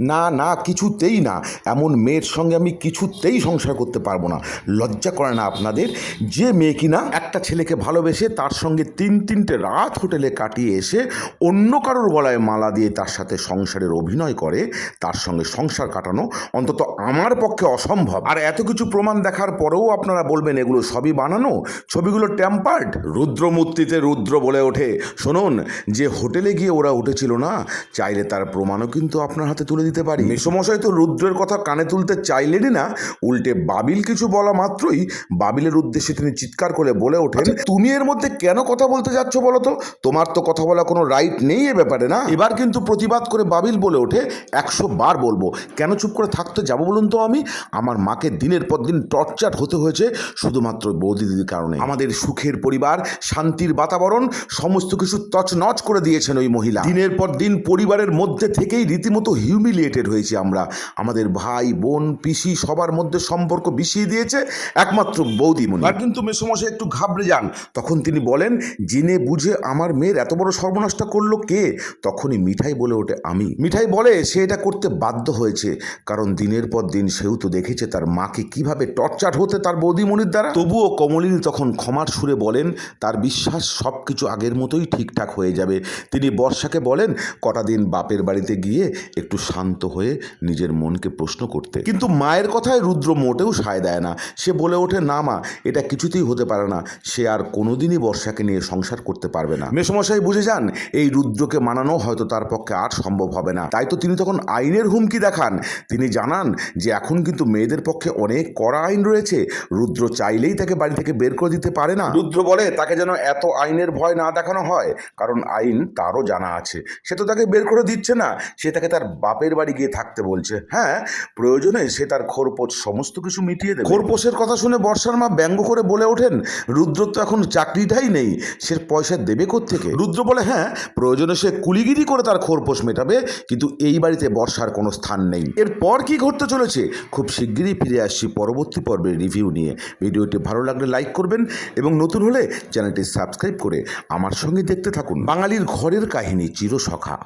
না না, কিছুতেই না। এমন মেয়ের সঙ্গে আমি কিছুতেই সংসার করতে পারব না। লজ্জা করে না আপনাদের? যে মেয়ে কিনা একটা ছেলেকে ভালোবেসে তার সঙ্গে তিন, তিনটে রাত হোটেলে কাটিয়ে এসে অন্য কারোর গলায় মালা দিয়ে তার সাথে সংসারের অভিনয় করে, তার সঙ্গে সংসার কাটানো অন্তত আমার পক্ষে অসম্ভব। আর এত কিছু প্রমাণ দেখার পরেও আপনারা বলবেন, এগুলো সবই বানানো? ছবিগুলো ট্যাম্পার্ড রুদ্রমূর্তিতে রুদ্র বলে ওঠে। শুনুন, যে হোটেলে গিয়ে ওরা উঠেছিল না, চাইলে তার প্রমাণও কিন্তু আপনার হাতে তুলে দিতে পারি? মেসমশাই তো রুদ্রের কথা কানে তুলতে চাইলেনই না। উল্টে বাবিল কিছু বলা মাত্রই বাবিলের উদ্দেশ্যে তিনি চিৎকার করে বলে ওঠেন তুমি এর মধ্যে কেন কথা বলতে যাচ্ছ বলো তো তোমার তো কথা বলা কোনো রাইট নেই এ ব্যাপারে না? এবার কিন্তু প্রতিবাদ করে বাবিল বলে ওঠে একশো বার বলব। কেন চুপ করে থাকতে যাব বলুন তো আমি? আমার মাকে দিনের পর দিন টর্চার হতে হয়েছে শুধুমাত্র বৌদি দিদির কারণে। আমাদের সুখের পরিবার শান্তির বাতাবরণ সমস্ত কিছু তছনছ করে দিয়েছেন ওই মহিলা। দিনের পর দিন পরিবারের মধ্যে থেকেই রীতিমতো হিউমিলিয়েটেড হয়েছি আমরা। আমাদের ভাই, বোন, পিসি সবার মধ্যে সম্পর্ক বিষিয়ে দিয়েছে। একমাত্র বৌদিমণি আর কিন্তু মেসমশাই একটু ঘাবড়ে যান। তখন তিনি বলেন, জেনে বুঝে আমার মেয়ের এত বড় সর্বনাশটা করল কে? তখনই মিঠাই বলে ওঠে, আমি। মিঠাই বলে, সে এটা করতে বাধ্য হয়েছে। কারণ দিনের পর দিন সেও তো দেখেছে তার মাকে কীভাবে টর্চার হতে তার বৌদিমণির দ্বারা। তবুও কমলিনী তখন ক্ষমার সুরে বলেন, তার বিশ্বাস সব কিছু আগের মতোই ঠিকঠাক হয়ে যাবে। তিনি বর্ষাকে বলেন, কটা দিন বাপের বাড়িতে গিয়ে একটু শান্ত হয়ে নিজের মনকে প্রশ্ন করতে। কিন্তু মায়ের কথায় রুদ্র মোটেও সায় দেয় না। সে বলে ওঠে, না মা, এটা কিছুতেই হতে পারে না। সে আর কোনোদিনই বর্ষাকে নিয়ে সংসার করতে পারবে না। মেসমশাই বুঝে যান, এই রুদ্রকে মানানো হয়তো তার পক্ষে আর সম্ভব হবে না। তাই তো তিনি তখন আইনের হুমকি দেখান। তিনি জানান যে এখন কিন্তু মেয়েদের পক্ষে অনেক কড়া আইন রয়েছে। রুদ্র চাইলেই তাকে বাড়ি থেকে বের করে দিতে পারে না। রুদ্র বলে, তাকে যেন এত আইনের ভয় না দেখানো হয়, কারণ আইন তারও জানা আছে। সে তো তাকে বের করে দিচ্ছে না। সে তাকে তার বাপের বাড়ি গিয়ে থাকতে বলছে। হ্যাঁ প্রয়োজনে সে তার খোরপোষ সমস্ত কিছু মিটিয়ে দেবে। খোরপোষের কথা শুনে বর্ষার মা ব্যঙ্গ করে বলে ওঠেন রুদ্র তো এখন চাকরিটাই নেই সে পয়সা দেবে থেকে রুদ্র বলে হ্যাঁ প্রয়োজনে সে কুলিগিরি করে তার খোরপোষ মেটাবে কিন্তু এই বাড়িতে বর্ষার কোনো স্থান নেই। এরপর কি ঘটতে চলেছে? খুব শিগগিরই ফিরে আসছি পরবর্তী পর্বের রিভিউ নিয়ে। ভিডিওটি ভালো লাগলে লাইক করবেন এবং নতুন হলে চ্যানেলটি সাবস্ক্রাইব করে আমার সঙ্গে দেখতে থাকুন। বাঙালির ঘরের কাহিনী চিরসখা।